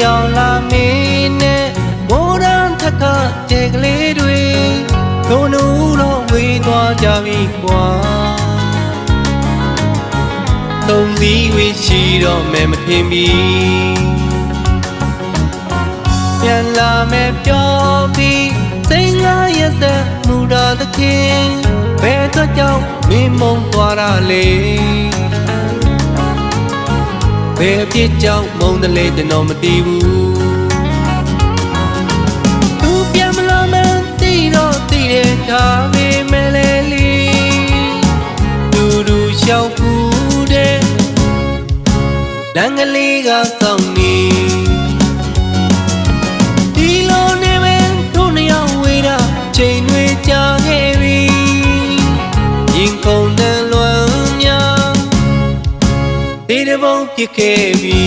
ရောက်လာမင်းနဲ့မိုးရန်ထက်ကကျဲကလေးတွေတို့နူတော့ဝေးသွားကြပြီကွာသုံးစီဝေးရှိတော့မယ်မထင်ပြီပြန်လာမယ်ပြောပြီးစိတ်ငါရဲ့သက်မူတာသခင်ဘယ်တော့ကြောင့်မင်းမုံသွားတာလဲ ဘယ်အဖြစ်ကြောင့်မုန်းတယ်လဲကျွန်တော်မသိဘူးသူပြန်မလာမသိတော့သိတဲ့ဒါပေမဲ့လေလီသူတို့ရှောက်ကူတဲ့လမ်းကလေးကစောင့်နေဒီလိုနေမယ်တို့နှစ်ယောက်ဝေးတာချိန်တွေကြာ ပြစ်ခဲ့ပြီ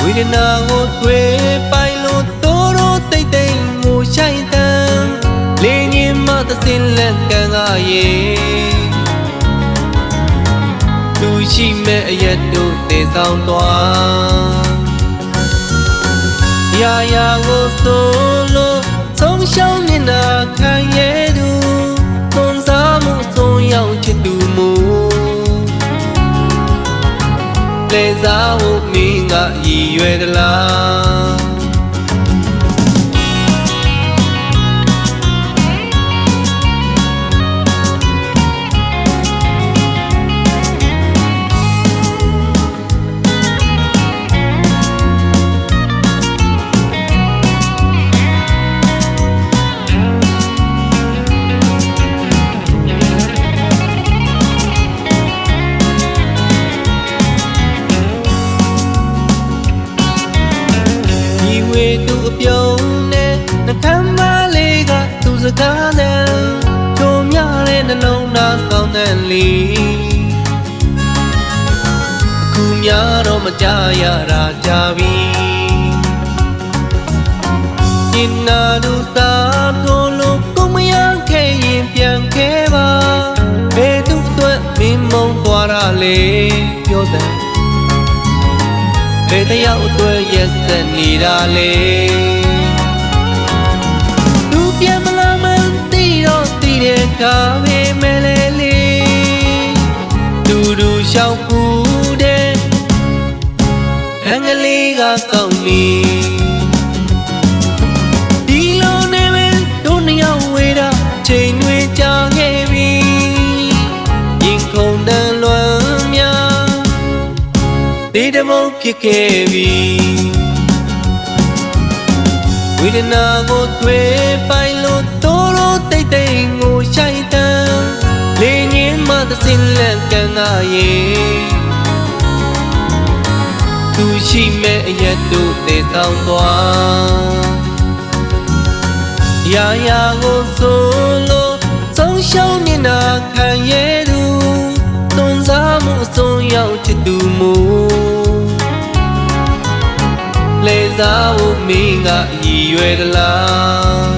ဝိဒနာကိုတွေ့ပိုင်လို့တိုးတိုးတိတ်တိတ်ငိုဆိုင်တန်လင်းရင်မသစင်လက်ကံကရေသူရှိမဲ့အရက်တို့တည်ဆောင်သွားရာရာကိုဆိုလို့ဆုံးရှုံးနေတာခံရ ရည်ရွယ်သလား ကားနဲ့ထုံမြတဲ့နှလုံးသားကောင်းတဲ့လီအခုများတော့မကြရတာကြပြီဒီနာဒုသာတို့လို့ကိုမရခဲ့ရင်ပြန်ခဲ့ပါဘယ်သူအတွက်မင်းမုံသွားတာလေပြောတယ်ဘယ်တယောက်အတွက်ရက်စက်နေတာလဲ ပဲမဲလေလေတူတူရှောက်ကူတဲ့အင်္ဂလိပ်ကကောင်းနေဒီလိုနေမယ်တို့နှစ်ယောက်ဝေးတာချိန်တွေကြာခဲ့ပြီရင်ခုန်တန်လွမ်းများဒီတမုံဖြစ်ခဲ့ပြီဝေဒနာကိုတွေ့ပိုင်လို့တိုးတိုးတိတ်တိတ်ငိုဆိုင်တန်လေင င်းမသစင်လန့်ကန်ကရေသူရှိမဲ့အရက်တို့တည်ဆောင်သွားရာရာကိုဆိုလို့ဆုံးရှုံးနေတာခံရသူသွန်စားမှုအဆုံးရောက်ချစ်သူမူလေစားဖို့မင်းကရည်ရွယ်သလား